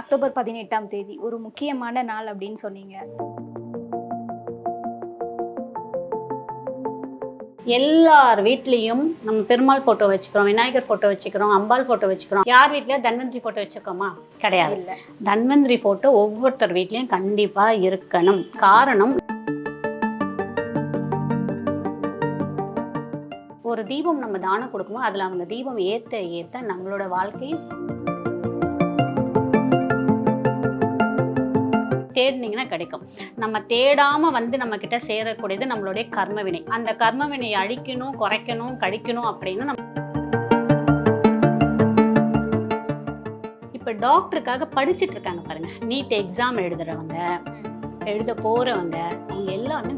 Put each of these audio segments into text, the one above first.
October பதினெட்டாம் தேதி. ஒரு முக்கியமான நாள் அப்படின்னு சொன்னீங்க. எல்லார் வீட்லேயும் நம்ம பெருமாள் ஃபோட்டோ வச்சுக்கிறோம் விநாயகர் ஃபோட்டோ வச்சுக்கிறோம் அம்பாள் ஃபோட்டோ வச்சுக்கிறோம். யார் வீட்லயும் தன்வந்திரி ஃபோட்டோ வச்சுருக்கோமா கிடையாது. இல்ல. தன்வந்திரி ஃபோட்டோ ஒவ்வொருத்தர் வீட்லேயும் கண்டிப்பாக இருக்கணும். காரணம் ஒரு தீபம் நம்ம தானம் கொடுக்கும்போது அதில் அவங்க தீபம் ஏற்ற ஏற்ற நம்மளோட வாழ்க்கை தேடினீங்கன்னா கிடைக்கும். நம்ம தேடாம வந்து நம்ம கிட்ட சேரக்கூடியது நம்மளுடைய கர்ம வினை. அந்த கர்ம வினையை அழிக்கணும் குறைக்கணும் கழிக்கணும் அப்படின்னு நம்ம இப்போ டாக்டருக்காக படிச்சுட்டு இருக்காங்க பாருங்க. நீட் எக்ஸாம் எழுதுறவங்க எழுத போறவங்க அவங்க எல்லாமே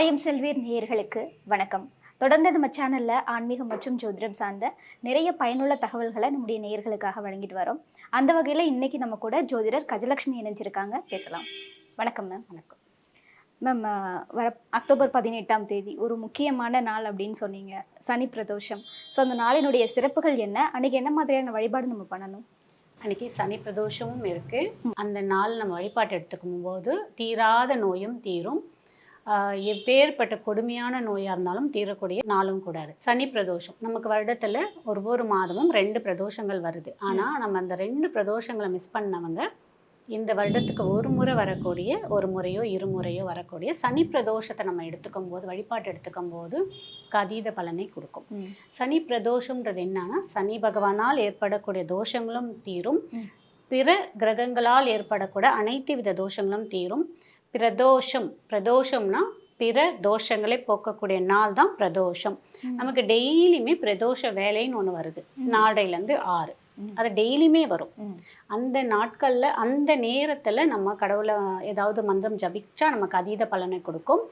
ஆலயம் செல்வீர் நேயர்களுக்கு வணக்கம். தொடர்ந்து நம்ம சேனல்ல ஆன்மீகம் மற்றும் ஜோதிடம் சார்ந்த நிறைய பயனுள்ள தகவல்களை நம்முடைய நேயர்களுக்காக வழங்கிட்டு வரோம். அந்த வகையில இன்னைக்கு நம்ம கூட ஜோதிடர் கஜலட்சுமி இணைஞ்சிருக்காங்க. பேசலாம். வணக்கம் மேம் வணக்கம். மேம் வர அக்டோபர் பதினெட்டாம் தேதி ஒரு முக்கியமான நாள் அப்படின்னு சொன்னீங்க. சனி பிரதோஷம். ஸோ அந்த நாளினுடைய சிறப்புகள் என்ன? அன்னைக்கு என்ன மாதிரியான வழிபாடு நம்ம பண்ணணும்? அன்னைக்கு சனி பிரதோஷமும் இருக்கு. அந்த நாள் நம்ம வழிபாட்டு எடுத்துக்கும் போது தீராத நோயும் தீரும். எப்பேற்பட்ட கொடுமையான நோயாக இருந்தாலும் தீரக்கூடிய நாளும் கூடாது. சனி பிரதோஷம். நமக்கு வருடத்தில் ஒவ்வொரு மாதமும் ரெண்டு பிரதோஷங்கள் வருது. ஆனால் நம்ம அந்த ரெண்டு பிரதோஷங்களை மிஸ் பண்ணவங்க இந்த வருடத்துக்கு ஒரு முறை வரக்கூடிய ஒரு முறையோ இருமுறையோ வரக்கூடிய சனி பிரதோஷத்தை நம்ம எடுத்துக்கும் போது வழிபாட்டு எடுத்துக்கும் போது அதீத பலனை கொடுக்கும். சனி பிரதோஷம்ன்றது என்னன்னா சனி பகவானால் ஏற்படக்கூடிய தோஷங்களும் தீரும். பிற கிரகங்களால் ஏற்படக்கூடிய அனைத்து வித தோஷங்களும் தீரும். பிரதோஷம். பிரதோஷம்னா பிற தோஷங்களை போக்கக்கூடிய நாள் தான் பிரதோஷம். நமக்கு டெய்லியுமே பிரதோஷ வேலைன்னு ஒன்று வருது. நாளையிலேருந்து ஆறு. அது டெய்லியுமே வரும். அந்த நாட்களில் அந்த நேரத்தில் நம்ம கடவுளை ஏதாவது மந்திரம் ஜபிச்சா நமக்கு அதீத பலனை கொடுக்கும்.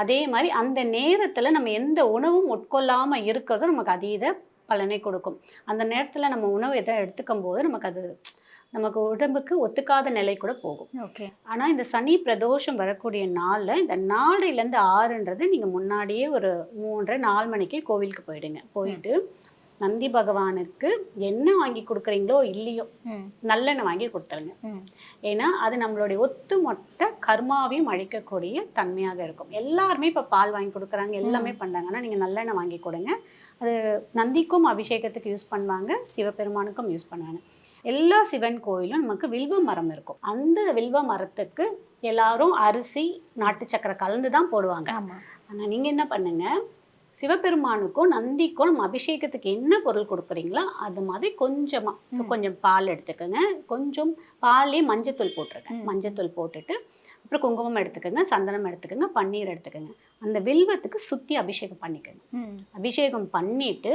அதே மாதிரி அந்த நேரத்தில் நம்ம எந்த உணவும் உட்கொள்ளாமல் இருக்கிறதும் நமக்கு அதீத பலனை கொடுக்கும். அந்த நேரத்தில் நம்ம உணவு எதை எடுத்துக்கும் போது நமக்கு அது நமக்கு உடம்புக்கு ஒத்துக்காத நிலை கூட போகும். ஓகே. ஆனால் இந்த சனி பிரதோஷம் வரக்கூடிய நாளில் இந்த நாளையிலேருந்து ஆறுன்றது நீங்கள் முன்னாடியே ஒரு மூன்றரை நாலு மணிக்கே கோவிலுக்கு போயிடுங்க. போயிட்டு நந்தி பகவானுக்கு என்ன வாங்கி கொடுக்குறீங்களோ இல்லையோ நல்லெண்ணெய் வாங்கி கொடுத்துருங்க. ஏன்னா அது நம்மளுடைய ஒத்துமொத்த கர்மாவையும் அழிக்கக்கூடிய தன்மையாக இருக்கும். எல்லாருமே இப்போ பால் வாங்கி கொடுக்குறாங்க எல்லாமே பண்ணுறாங்க ஆனால் நீங்கள் நல்லெண்ணெய் வாங்கி கொடுங்க. அது நந்திக்கும் அபிஷேகத்துக்கு யூஸ் பண்ணுவாங்க சிவபெருமானுக்கும் யூஸ் பண்ணுவாங்க. எல்லா சிவன் கோயிலும் நமக்கு வில்வ மரம் இருக்கும். அந்த வில்வ மரத்துக்கு எல்லாரும் அரிசி நாட்டு சக்கரை கலந்து தான் போடுவாங்க ஆனால் நீங்கள் என்ன பண்ணுங்க? சிவபெருமானுக்கும் நந்திக்கும் நம்ம அபிஷேகத்துக்கு என்ன பொருள் கொடுக்குறீங்களோ அது மாதிரி கொஞ்சமாக. கொஞ்சம் பால் எடுத்துக்கோங்க. கொஞ்சம் பால்லேயே மஞ்சத்தூள் போட்டிருக்கேன். மஞ்சத்தூள் போட்டுட்டு அப்புறம் குங்குமம் எடுத்துக்கோங்க சந்தனம் எடுத்துக்கோங்க பன்னீர் எடுத்துக்கோங்க. அந்த வில்வத்துக்கு சுற்றி அபிஷேகம் பண்ணிக்கோங்க. அபிஷேகம் பண்ணிட்டு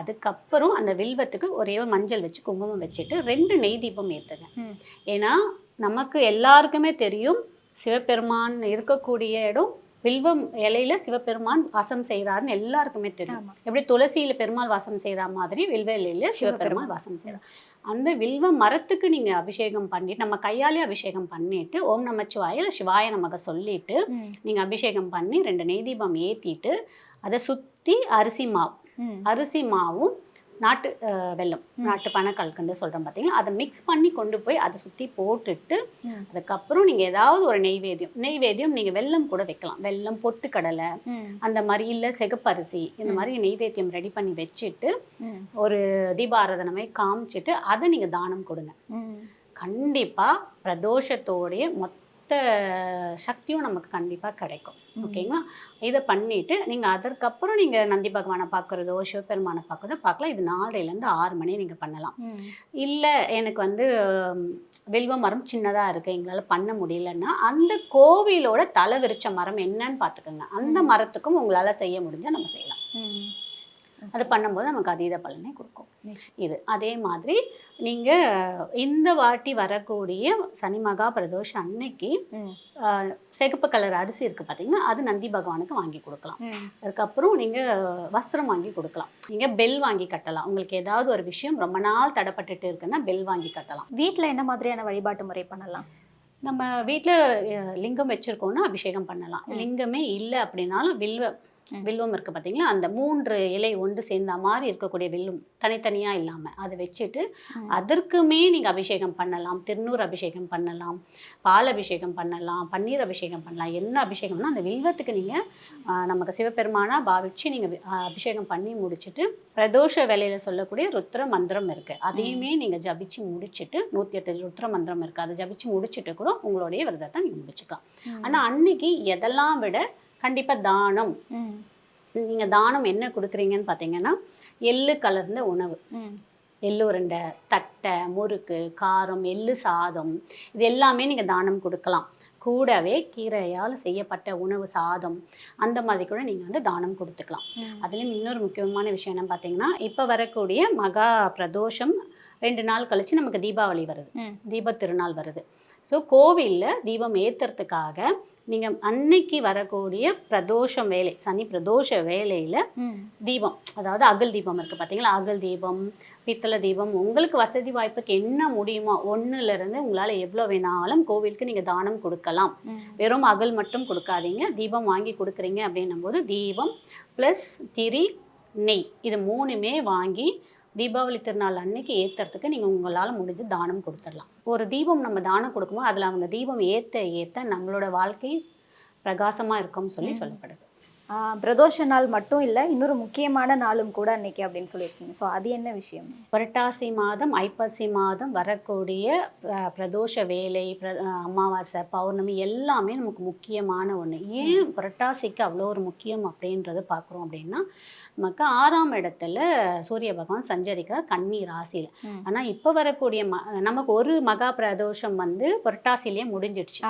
அதுக்கப்புறம் அந்த வில்வத்துக்கு ஒரே ஒரு மஞ்சள் வச்சு குங்குமம் வச்சுட்டு ரெண்டு நெய் தீபம் ஏற்றுங்க. ஏன்னா நமக்கு எல்லாருக்குமே தெரியும் சிவபெருமான் இருக்கக்கூடிய இடம் வில்வம் இலையில சிவபெருமான் வாசம் செய்கிறாருன்னு எல்லாருக்குமே தெரியும். எப்படி துளசியில பெருமாள் வாசம் செய்கிற மாதிரி வில்வ இலையில சிவபெருமாள் வாசம் செய்கிறார் அந்த வில்வ மரத்துக்கு நீங்க அபிஷேகம் பண்ணிட்டு நம்ம கையாலே அபிஷேகம் பண்ணிட்டு ஓம் நமச்சிவாய இல்ல சிவாய நமக்கு சொல்லிட்டு நீங்க அபிஷேகம் பண்ணி ரெண்டு நெய் தீபம் ஏத்திட்டு அதை சுத்தி அரிசி மாவு. அரிசி மாவும் நாட்டு அஹ், வெல்லம் ம். நாட்டு பனக்கல்கண்டு சொல்கிறோம் பார்த்தீங்களா அதை மிக்ஸ் பண்ணி கொண்டு போய் அதை சுற்றி போட்டுட்டு. அதுக்கப்புறம் நீங்கள் ஏதாவது ஒரு நெய்வேத்தியம் நெய்வேத்தியம் நீங்கள் வெல்லம் கூட வைக்கலாம் வெல்லம் பொட்டுக்கடலை அந்த மாதிரி இல்லை சிகப்பரிசி இந்த. மாதிரி நெய்வேத்தியம் ரெடி பண்ணி வச்சுட்டு ஒரு தீபாராதனமே காமிச்சிட்டு அதை நீங்கள் தானம் கொடுங்க கண்டிப்பாக பிரதோஷத்தோடைய மொத்த சக்தியும் நமக்கு கண்டிப்பாக கிடைக்கும். ஓகேங்களா? இதை பண்ணிட்டு நீங்கள் அதற்கப்புறம் நீங்கள் நந்தி பகவானை பார்க்குறதோ சிவபெருமானை பார்க்குறதோ பார்க்கலாம். இது நாலரைலேருந்து ஆறு மணி நீங்கள் பண்ணலாம். இல்லை எனக்கு வந்து வில்வ மரம் சின்னதாக இருக்குது எங்களால் பண்ண முடியலன்னா அந்த கோவிலோட தலை விரிச்ச மரம் என்னன்னு பார்த்துக்கோங்க. அந்த. மரத்துக்கும் உங்களால் செய்ய முடிஞ்சால் நம்ம செய்யலாம். அது பண்ணும்போது நமக்கு அதீத பலனை கொடுக்கும். இது. அதே மாதிரி நீங்கள் இந்த வாட்டி வரக்கூடிய சனி மகா பிரதோஷம் அன்னைக்கு சிகப்பு கலர் அரிசி இருக்குது பார்த்தீங்கன்னா அது நந்தி பகவானுக்கு வாங்கி கொடுக்கலாம். அதுக்கப்புறம் நீங்கள் வஸ்திரம் வாங்கி கொடுக்கலாம். நீங்கள் பெல் வாங்கி கட்டலாம். உங்களுக்கு ஏதாவது ஒரு விஷயம் ரொம்ப நாள் தடைப்பட்டுட்டு இருக்குன்னா பெல் வாங்கி கட்டலாம். வீட்ல என்ன மாதிரியான வழிபாட்டு முறை பண்ணலாம்? நம்ம வீட்டில் லிங்கம் வச்சுருக்கோன்னா அபிஷேகம் பண்ணலாம். லிங்கமே இல்லை அப்படின்னாலும் வில்வ ம். வில்வம் இருக்குது பார்த்தீங்களா அந்த மூன்று இலை ஒன்று சேர்ந்த மாதிரி இருக்கக்கூடிய வில்லும் தனித்தனியாக இல்லாமல் அதை வச்சுட்டு. அதற்குமே நீங்கள் அபிஷேகம் பண்ணலாம். திருநூறு அபிஷேகம் பண்ணலாம். பால் அபிஷேகம் பண்ணலாம். பன்னீர் அபிஷேகம் பண்ணலாம். என்ன அபிஷேகம்னா அந்த வில்வத்துக்கு நீங்கள் நமக்கு சிவபெருமானா பாவிச்சு நீங்கள் அபிஷேகம் பண்ணி முடிச்சுட்டு பிரதோஷ வேலையில் சொல்லக்கூடிய ருத்ர மந்திரம் இருக்குது அதையுமே நீங்கள் ஜபிச்சு முடிச்சுட்டு நூற்றி எட்டு ருத்ர மந்திரம் இருக்குது அதை ஜபிச்சு முடிச்சுட்டு கூட உங்களுடைய விரதத்தை நீங்கள் முடிச்சுக்கலாம். ஆனால் அன்னைக்கு எதெல்லாம் விட கண்டிப்பாக தானம். நீங்கள் தானம் என்ன கொடுக்குறீங்கன்னு பார்த்தீங்கன்னா எள்ளு கலர்ந்த உணவு. எள்ளு உருண்டை தட்டை முறுக்கு காரம் எள்ளு சாதம் இது எல்லாமே நீங்கள் தானம் கொடுக்கலாம் கூடவே கீரையால் செய்யப்பட்ட உணவு சாதம் அந்த மாதிரி கூட நீங்கள் வந்து தானம் கொடுத்துக்கலாம். அதுலேயும் இன்னொரு முக்கியமான விஷயம் என்ன பார்த்தீங்கன்னா இப்போ வரக்கூடிய மகா பிரதோஷம் ரெண்டு நாள் கழிச்சு நமக்கு தீபாவளி வருது. தீப திருநாள் வருது ஸோ கோவிலில் தீபம் ஏற்றுறதுக்காக நீங்கள் அன்னைக்கு வரக்கூடிய பிரதோஷம் வேலை சனி பிரதோஷ வேலையில். தீபம் அதாவது அகல் தீபம் இருக்குது பார்த்தீங்களா அகல் தீபம் பித்தளை தீபம் உங்களுக்கு வசதி வாய்ப்புக்கு என்ன முடியுமோ ஒன்றுலேருந்து உங்களால் எவ்வளோ வேணாலும் கோவிலுக்கு நீங்கள் தானம் கொடுக்கலாம். வெறும் அகல் மட்டும் கொடுக்காதீங்க தீபம் வாங்கி கொடுக்குறீங்க அப்படின்னும் போது தீபம் ப்ளஸ் திரி நெய் இது மூணுமே வாங்கி தீபாவளி திருநாள் அன்னைக்கு ஏற்றுறதுக்கு நீங்கள் உங்களால் முடிஞ்சு தானம் கொடுத்துடலாம். ஒரு தீபம் நம்ம தானம் கொடுக்கும்போது அதில் அவங்க தீபம் ஏற்ற ஏற்ற நம்மளோட வாழ்க்கை பிரகாசமாக இருக்கும்னு சொல்லி. சொல்லப்படுது. பிரதோஷ நாள் மட்டும் இல்லை இன்னொரு முக்கியமான நாளும் கூட அன்னைக்கு அப்படின்னு சொல்லியிருக்கீங்க. ஸோ அது என்ன விஷயம்? புரட்டாசி மாதம் ஐப்பசி மாதம் வரக்கூடிய பிர- பிரதோஷ வேலை பிர அமாவாசை பௌர்ணமி எல்லாமே நமக்கு முக்கியமான ஒன்று ஏன் புரட்டாசிக்கு அவ்வளோ ஒரு முக்கியம் அப்படின்றத பார்க்குறோம் அப்படின்னா நமக்கு ஆறாம் இடத்துல சூரிய பகவான் சஞ்சரிக்கிறார் கன்னி ராசியில். ஆனால் இப்போ வரக்கூடிய ம நமக்கு ஒரு மகா பிரதோஷம் வந்து புரட்டாசிலேயே முடிஞ்சிடுச்சு.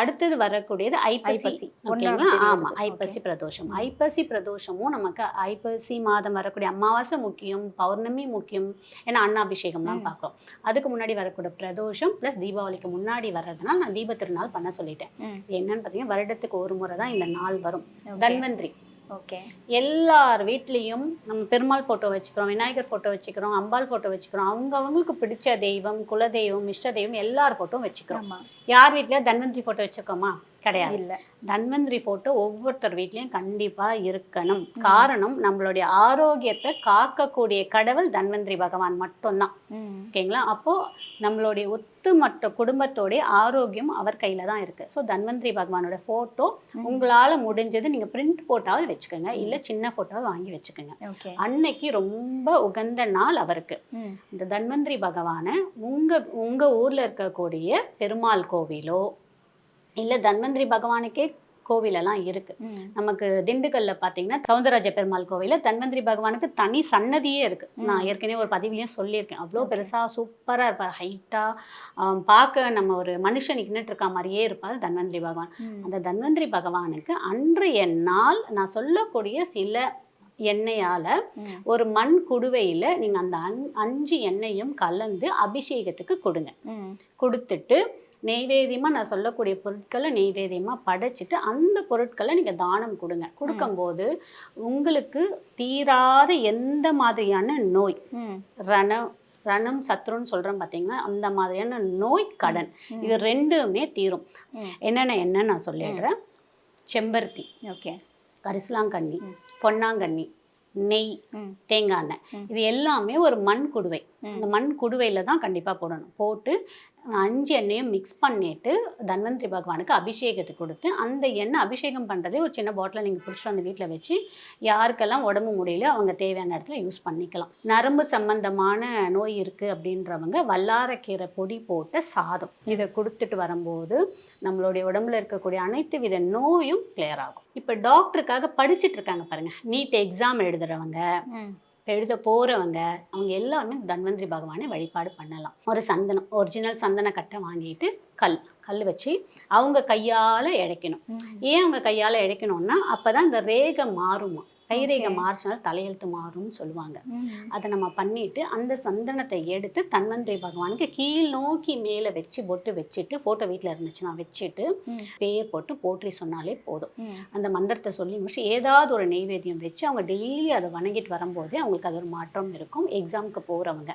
அடுத்தது வரக்கூடியது ஐப்பசி. ஓகேங்களா? தேதி ஆமா வருது. ஐப்பசி. பிரதோஷம். ஐப்பசி பிரதோஷமும் நமக்கு ஐப்பசி மாதம் வரக்கூடிய அமாவாசை முக்கியம் பௌர்ணமி முக்கியம். ஏன்னா அன்னாபிஷேகம்லாம். பார்க்குறோம் அதுக்கு முன்னாடி வரக்கூடிய பிரதோஷம் ப்ளஸ் தீபாவளிக்கு முன்னாடி வர்றதுனால நான் தீப திருநாள் பண்ண சொல்லிட்டேன். என்னன்னு பார்த்தீங்கன்னா வருடத்துக்கு ஒரு முறை தான் இந்த நாள் வரும். தன்வந்திரி. ஓகே. எல்லார் வீட்லேயும் நம்ம பெருமாள் ஃபோட்டோ வச்சுக்கிறோம் விநாயகர் ஃபோட்டோ வச்சுக்கிறோம் அம்பாள் ஃபோட்டோ வச்சுக்கிறோம். அவங்க அவங்களுக்கு பிடிச்ச தெய்வம் குலதெய்வம் இஷ்ட தெய்வம் எல்லார் ஃபோட்டோ வச்சுக்கிறோம். யார் வீட்லயா தன்வந்திரி ஃபோட்டோ வச்சிருக்கோமா? கிடையாது. இல்ல. தன்வந்திரி ஃபோட்டோ ஒவ்வொருத்தர் வீட்லேயும் கண்டிப்பாக இருக்கணும். காரணம் நம்மளுடைய ஆரோக்கியத்தை காக்கக்கூடிய கடவுள் தன்வந்திரி பகவான் மட்டும்தான். ஓகேங்களா? அப்போது நம்மளுடைய ஒட்டுமொத்த குடும்பத்தோடைய ஆரோக்கியம் அவர் கையில் தான் இருக்குது ஸோ தன்வந்திரி பகவானோட ஃபோட்டோ. உங்களால் முடிஞ்சது நீங்கள் பிரிண்ட் ஃபோட்டோவாவது வச்சுக்கோங்க. இல்லை சின்ன ஃபோட்டோவை வாங்கி வச்சுக்கோங்க. அன்னைக்கு ரொம்ப உகந்த நாள் அவருக்கு. இந்த தன்வந்திரி பகவானை உங்கள் உங்கள் ஊரில் இருக்கக்கூடிய பெருமாள் கோவிலோ இல்லை தன்வந்திரி பகவானுக்கே கோவிலெல்லாம் இருக்கு. நமக்கு திண்டுக்கல்ல பார்த்தீங்கன்னா சவுந்தரராஜ பெருமாள் கோவிலில் தன்வந்திரி பகவானுக்கு தனி சன்னதியே இருக்கு. நான் ஏற்கனவே ஒரு பதிவுலையும் சொல்லியிருக்கேன் அவ்வளோ. பெருசாக சூப்பராக இருப்பார் ஹைட்டாக பார்க்க நம்ம ஒரு மனுஷன் நின்றுட்டு இருக்க மாதிரியே இருப்பார் தன்வந்திரி பகவான். அந்த தன்வந்திரி பகவானுக்கு அன்றைய நாள் நான் சொல்லக்கூடிய சில எண்ணெயால். ஒரு மண் குடுவையில் நீங்கள் அந்த அஞ் அஞ்சு எண்ணெயும் கலந்து அபிஷேகத்துக்கு கொடுங்க. கொடுத்துட்டு நெய்வேத்தியமாக நான் சொல்லக்கூடிய பொருட்களை நெய்வேத்தியமாக படைச்சிட்டு அந்த பொருட்களை நீங்கள் தானம் கொடுங்க கொடுக்கும்போது உங்களுக்கு தீராத எந்த மாதிரியான நோய் ம். ரணம் சத்ருன்னு சொல்கிறோம் பார்த்தீங்கன்னா அந்த மாதிரியான நோய் கடன். இது ரெண்டுமே தீரும். என்னென்ன என்ன நான் சொல்லிடுறேன் செம்பருத்தி ஓகே கரிசலாங்கண்ணி. பொன்னாங்கண்ணி நெய். தேங்காய் எண்ணெய். இது எல்லாமே ஒரு மண் குடுவை. அந்த மண் குடுவையில் தான் கண்டிப்பாக போடணும் போட்டு அஞ்சு எண்ணெயும் மிக்ஸ் பண்ணிட்டு தன்வந்திரி பகவானுக்கு அபிஷேகத்தை கொடுத்து அந்த எண்ணெய் அபிஷேகம் பண்ணுறதே ஒரு சின்ன பாட்டில் நீங்கள் பிடிச்சிட்டு வந்து வீட்டில் வச்சு யாருக்கெல்லாம் உடம்பு முடியல அவங்க தேவையான இடத்துல யூஸ் பண்ணிக்கலாம். நரம்பு சம்பந்தமான நோய் இருக்குது அப்படின்றவங்க வல்லாரக்கீரை பொடி போட்ட சாதம். இதை கொடுத்துட்டு வரும்போது நம்மளுடைய உடம்புல இருக்கக்கூடிய அனைத்து வித நோயும் கிளியர் ஆகும். இப்போ டாக்டருக்காக படிச்சுட்டு இருக்காங்க பாருங்க. நீட் எக்ஸாம் எழுதுறவங்க எழுத போகிறவங்க அவங்க எல்லாருமே தன்வந்திரி பகவானை வழிபாடு பண்ணலாம். ஒரு சந்தனம் ஒரிஜினல் சந்தன கட்டை வாங்கிட்டு கல் கல் வச்சு அவங்க கையால் இழைக்கணும். ஏன் அவங்க கையால் இழைக்கணும்னா அப்போ தான் இந்த ரேகை மாறுமா. கைரேகை. மாறினால தலையெழுத்து மாறும்னு சொல்லுவாங்க. அதை நம்ம பண்ணிட்டு அந்த சந்தனத்தை எடுத்து தன்வந்திரி பகவானுக்கு கீழ் நோக்கி மேலே வச்சு பொட்டு வச்சுட்டு ஃபோட்டோ வீட்டில் இருந்துச்சுன்னா வச்சுட்டு. பேர் போட்டு போற்றி சொன்னாலே போதும். அந்த மந்திரத்தை சொல்லி முடிச்சு ஏதாவது ஒரு நெய்வேத்தியம் வச்சு அவங்க டெய்லி அதை வணங்கிட்டு வரும்போதே அவங்களுக்கு அது ஒரு மாற்றம் இருக்கும் எக்ஸாமுக்கு போகிறவங்க.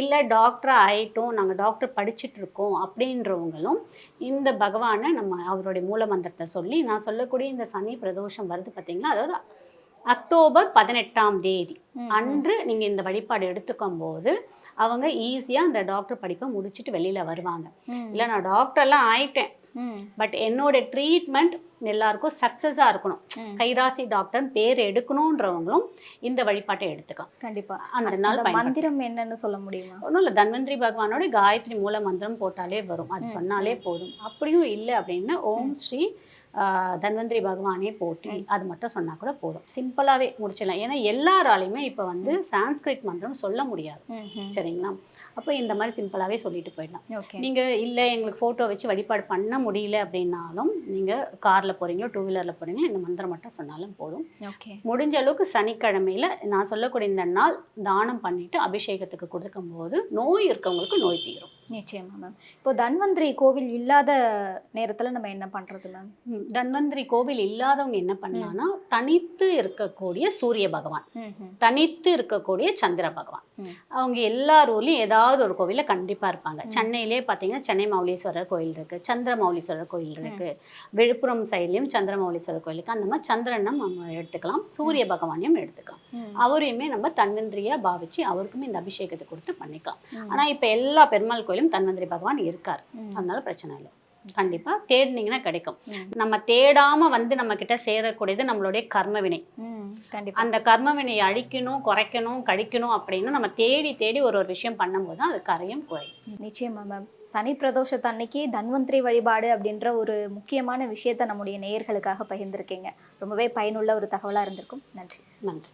இல்லை டாக்டர் ஆயிட்டோம் நாங்கள் டாக்டர் படிச்சுட்டு இருக்கோம் அப்படின்றவங்களும் இந்த பகவானை நம்ம அவருடைய மூல மந்திரத்தை சொல்லி நான் சொல்லக்கூடிய இந்த சனி பிரதோஷம் வருது பார்த்தீங்களா அதாவது அக்டோபர் பதினெட்டாம் தேதி. அன்று நீங்கள் இந்த வழிபாடு எடுத்துக்கும் போது அவங்க ஈஸியாக அந்த டாக்டர் படிப்பை முடிச்சுட்டு வெளியில் வருவாங்க. இல்லை நான் டாக்டர்லாம் ஆயிட்டேன். பட் என்னோட ட்ரீட்மெண்ட் எல்லாருக்கும் சக்ஸஸாக இருக்கணும். கைராசி டாக்டர் பேர் எடுக்கணுன்றவங்களும் இந்த வழிபாட்டை எடுத்துக்கலாம். கண்டிப்பா. அந்த நாள் மந்திரம் என்னன்னு சொல்ல முடியுமா? ஒன்றும் இல்லை தன்வந்திரி பகவானோட காயத்ரி மூல மந்திரம் போட்டாலே வரும். அது சொன்னாலே போதும். அப்படியும் இல்லை அப்படின்னா ஓம் ஸ்ரீ தன்வந்திரி பகவானே போட்டி அது மட்டும் சொன்னால் கூட போதும். சிம்பிளாகவே முடிச்சிடலாம். ஏன்னா எல்லாராலையுமே இப்போ வந்து சான்ஸ்கிரிட் மந்திரம் சொல்ல முடியாது. சரிங்களா? அப்போ இந்த மாதிரி சிம்பிளாகவே சொல்லிட்டு போயிடலாம். நீங்கள் இல்லை எங்களுக்கு ஃபோட்டோ வச்சு வழிபாடு பண்ண முடியல அப்படின்னாலும் நீங்கள் காரில் போகிறீங்களோ டூ வீலரில் போகிறீங்களோ இந்த மந்திரம் மட்டும் சொன்னாலும் போதும். முடிஞ்ச அளவுக்கு சனிக்கிழமையில நான் சொல்லக்கூடிய இந்த நாள் தானம் பண்ணிட்டு அபிஷேகத்துக்கு கொடுக்கும்போது நோய் இருக்கவங்களுக்கு நோய் தீரும். நிச்சயமா மேம் இப்போ தன்வந்திரி கோவில் இல்லாத நேரத்துல நம்ம என்ன பண்றது மேம் தன்வந்திரி கோவில் இல்லாதவங்க என்ன பண்ணலாம்னா தனித்து இருக்கக்கூடிய சூரிய பகவான். தனித்து இருக்கக்கூடிய சந்திர பகவான். அவங்க ஊர்லயும் ஏதாவது ஒரு கோவில்ல கண்டிப்பா இருப்பாங்க. சென்னையிலே பார்த்தீங்கன்னா சென்னை மௌலீஸ்வரர் கோயில் இருக்கு சந்திர மௌலீஸ்வரர் கோயில் இருக்கு விழுப்புரம் சைட்லயும் சந்திர மௌலீஸ்வரர் கோயில் இருக்கு. அந்த மாதிரி சந்திரனும் நம்ம எடுத்துக்கலாம் சூரிய பகவானையும் எடுத்துக்கலாம். அவரையுமே நம்ம தன்வந்திரியா பாவிச்சு அவருக்குமே இந்த அபிஷேகத்தை கொடுத்து பண்ணிக்கலாம். ஆனா இப்ப எல்லா பெருமாள் கோயிலும் தன்வந்திரி பகவான் இருக்கார். அதனால பிரச்சனை இல்லை. கண்டிப்பா தேடினீங்கன்னா கிடைக்கும். நம்ம தேடாம வந்து நம்ம கிட்ட சேரக்கூடியது நம்மளுடைய கர்ம வினை. ம். கண்டிப்பா. அந்த கர்ம வினையை அழிக்கணும் குறைக்கணும் கழிக்கணும் அப்படின்னு நம்ம தேடி தேடி ஒரு ஒரு விஷயம் பண்ணும்போது தான் அது கரையும் குறையும். நிச்சயமா மேம் சனி பிரதோஷத்து அன்னைக்கு தன்வந்திரி வழிபாடு அப்படின்ற ஒரு முக்கியமான விஷயத்தை நம்முடைய நேயர்களுக்காக பகிர்ந்திருக்கீங்க. ரொம்பவே பயனுள்ள ஒரு தகவலா இருந்திருக்கும். நன்றி. நன்றி.